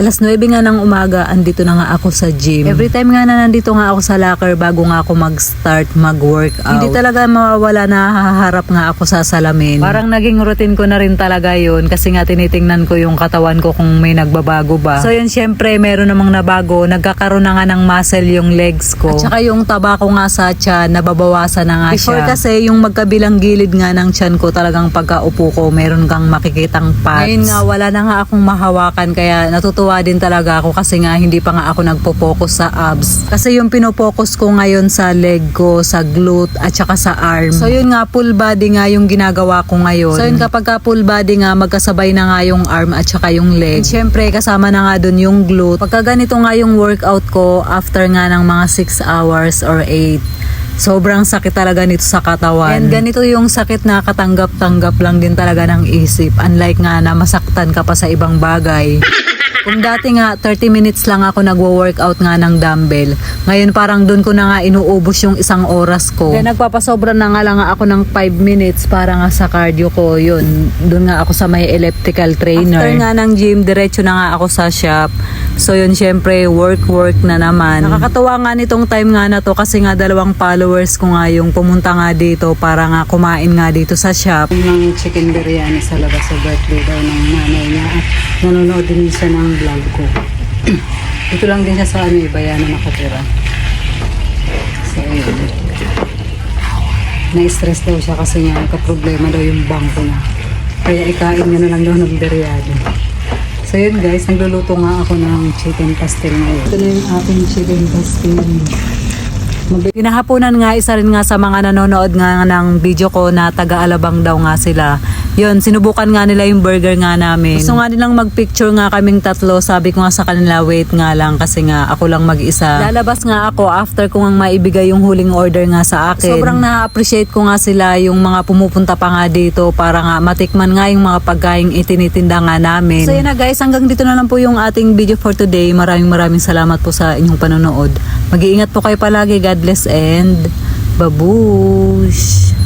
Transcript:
Alas 9 nga ng umaga, andito na nga ako sa gym. Every time nga na nandito nga ako sa locker bago nga ako mag-start mag-workout. Hindi talaga mawawala na haharap nga ako sa salamin. Parang naging routine ko na rin talaga yun kasi nga tinitingnan ko yung katawan ko kung may nagbabago ba. So yun syempre meron namang nabago. Nagkakaroon na nga ng muscle yung legs ko. At saka yung taba ko nga sa tiyan, nababawasan na nga Before siya. kasi yung magkabilang gilid nga ng tiyan ko talagang pagkaupo ko, meron kang makikitang pads. Ngayon nga wala na nga akong mahawakan kaya natutuwa din talaga ako kasi nga hindi pa nga ako nagpo-focus sa abs. Kasi yung pinopokus ko ngayon sa leg ko, sa glute at saka sa arm. So yun nga full body nga yung ginagawa ko ngayon. So yun kapag ka full body nga magkasabay na nga yung arm at saka yung leg. Siyempre kasama na nga dun yung glute. Pagka ganito nga yung workout ko after nga ng mga 6 hours or 8 Sobrang sakit talaga nito sa katawan. And ganito yung sakit na katanggap-tanggap lang din talaga ng isip. Unlike nga na masaktan ka pa sa ibang bagay. Kung dati nga 30 minutes lang ako nagwo-workout nga ng dumbbell, ngayon parang doon ko na nga inuubos yung isang oras ko. Kaya nagpapasobra na nga lang ako ng 5 minutes para nga sa cardio ko. Yun, doon nga ako sa may elliptical trainer. After nga ng gym, diretso na nga ako sa shop. So yun, syempre, work-work na naman. Nakakatuwa nga nitong time nga na to kasi nga dalawang followers ko nga yung pumunta nga dito para nga kumain nga dito sa shop. Ng chicken biryani sa labas sa birthday daw ng nanay niya at nanonood din siya ng vlog ko. Dito lang din siya sa ano, Ibayana nakatira. So, ayun. Na-stress daw siya kasi nga nagka-problema daw yung bangko na. Kaya ikain niya na lang daw ng biryani. So yun guys, nagluluto nga ako ng chicken pastel ngayon. Ito na yung aking chicken pastel. Pinahapunan nga, isa rin nga sa mga nanonood nga ng video ko na taga-alabang daw nga sila. Yun, sinubukan nga nila yung burger nga namin. Gusto nga nilang mag-picture nga kaming tatlo. Sabi ko nga sa kanila, wait nga lang kasi nga ako lang mag-isa. Lalabas nga ako after ko nga maibigay yung huling order nga sa akin. Sobrang na-appreciate ko nga sila yung mga pumupunta pa nga dito para nga matikman nga yung mga pagkain itinitinda nga namin. So yun na guys, hanggang dito na lang po yung ating video for today. Maraming maraming salamat po sa inyong panonood. Mag-iingat po kayo palagi. Bless and babush!